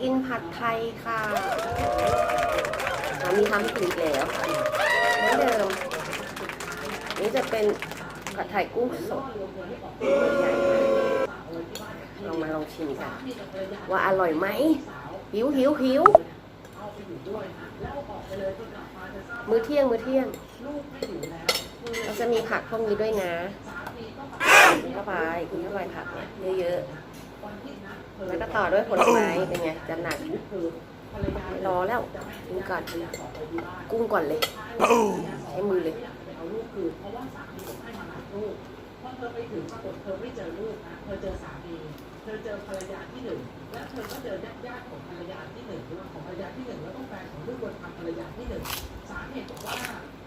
กินผัดไทยค่ะสามีทำให้กินอีกแล้วค่ะเหมือนเดิม นี่จะเป็นผัดไทยกุ้งสดลองมาลองชิมกัน ว่าอร่อยไหม หิวหิวหิวมื้อเที่ยงมื้อเที่ยง เราจะมีผักพวกนี้ด้วยนะกินเข้าไปกินเข้าไปผักเนี่ยเยอะๆ แล้วก็ต่อด้วยผลไม้เป็นไงจะหนักไม่รอแล้วกินก่อนกุ้งก่อนเลยใช้มือเลยพอเธอไปถึงปรากฏเธอไม่เจอลูกนะเธอเจอสามี เธอเจอภรรยาที่หนึ่ง และเธอก็เจอญาติญาติๆของภรรยาที่หนึ่งด้วยของภรรยาที่หนึ่งแล้วก็แฟนของลูกบุญธรรมภรรยาที่หนึ่ง สาเหตุบอกว่า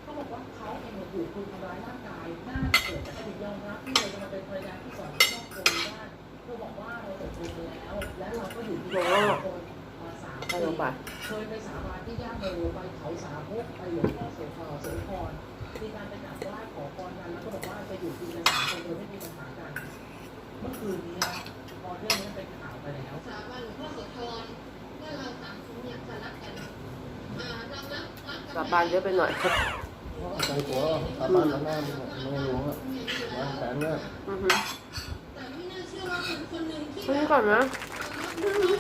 เขาบอกว่าเขาเองเนี่ยถูกคุณทำร้ายร่างกายน่าจะเกิดจากอดีตยอมรับที่เลยจะมาเป็นภรรยาที่สองที่ครอบครัวได้เธอบอก ว่าเราตกลงกันแล้ว และเราก็อยู่ที่บ้านคนมาสามใส่ปีลงไปเคยไปสาบานที่ย่าโมไปเขาสามมุกไปหลวงพ่อโสธรโสธรมีการไปกราบไหว้ขอพรกันแล้วก็บอกว่าจะอยู่กินกันสามคนโดยไม่มีปัญหากันเมื่อคืนนี้นะพอเรื่องนี้เป็นข่าวไปแล้วสาบานหลวงพ่อโสธรว่าเราสามคนเนี่ยจะรักกันอ่าเรารักรักกันกลับบ้านเยอะไปหน่อยใจกลัวชาวบ้านข้างหน้ามันไม่รู้อะวางแผนเนี่ย อือฮึ แต่ไม่น่าเชื่อว่าคนคนหนึ่งที่ ชิมก่อนนะ คือ